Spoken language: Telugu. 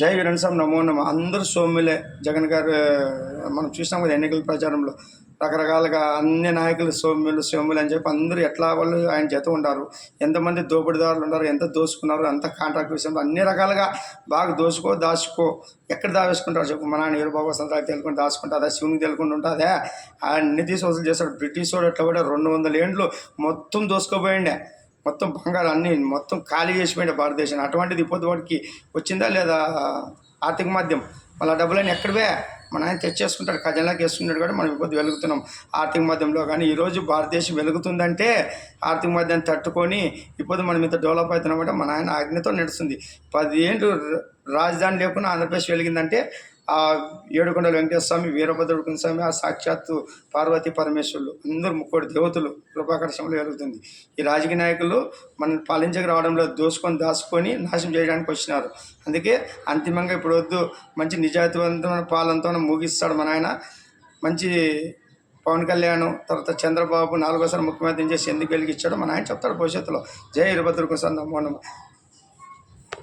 జై వీరన్సం నమో నమ. అందరూ సోమ్యులే జగన్ గారు మనం చూసినాం కదా ఎన్నికల ప్రచారంలో. రకరకాలుగా అన్ని నాయకులు సోమ్యులు సోమ్యులు అని చెప్పి అందరూ ఎట్లా వాళ్ళు ఆయన చేత ఉంటారు. ఎంతమంది దోపిడీదారులు ఉన్నారు ఎంత దోసుకున్నారు అంత కాంట్రాక్ట్ విషయంలో అన్ని రకాలుగా బాగా దోసుకో దాచుకో. ఎక్కడ దావేసుకుంటారు చెప్పు? మన నాన్న ఏరుబాబు సంతాకి తెలుసుకుని దాచుకుంటుందా శివునికి తెలుకుండా ఉంటుందా అన్ని తీసి వసూలు చేస్తాడు. బ్రిటిష్ వాడు ఎట్లా కూడా రెండు వందల ఏండ్లు మొత్తం దోసుకోపోయిండే మొత్తం బంగారం అన్ని మొత్తం ఖాళీ చేసిపోయింది భారతదేశం. అటువంటిది ఇప్పుడు వాడికి వచ్చిందా లేదా ఆర్థిక మాధ్యం మళ్ళీ డబ్బులన్నీ ఎక్కడవే మన ఆయన తెచ్చేసుకుంటాడు ఖజానాకి వేసుకుంటాడు కూడా మనం ఇప్పుడు వెలుగుతున్నాం. ఆర్థిక మాధ్యంలో కానీ ఈరోజు భారతదేశం వెలుగుతుందంటే ఆర్థిక మాధ్యాన్ని తట్టుకొని ఇప్పుడు మనం ఇంత డెవలప్ అవుతున్నామంటే మన ఆయన ఆజ్ఞతో నడుస్తుంది. పది ఏండ్లు రాజధాని లేకుండా ఆంధ్రప్రదేశ్ వెలిగిందంటే ఆ ఏడుకొండల వెంకటేశ్వర స్వామి వీరభద్రుడు స్వామి ఆ సాక్షాత్తు పార్వతి పరమేశ్వరులు. అందరూ ముక్కోటి దేవతలు కృపాకర్షంలో జరుగుతుంది ఈ రాజకీయ నాయకులు మనల్ని పాలించక రావడంలో దోసుకొని దాచుకొని నాశనం చేయడానికి వచ్చినారు. అందుకే అంతిమంగా ఇప్పుడు వద్దు మంచి నిజాయితీవంతమైన పాలనతో ముగిస్తాడు మన ఆయన. మంచి పవన్ కళ్యాణ్ తర్వాత చంద్రబాబు నాలుగోసారి ముఖ్యమంత్రి చేసి ఎందుకు వెలిగించాడో మన ఆయన చెప్తాడు భవిష్యత్తులో. జై వీరభద్రుడు స్వామి నమో.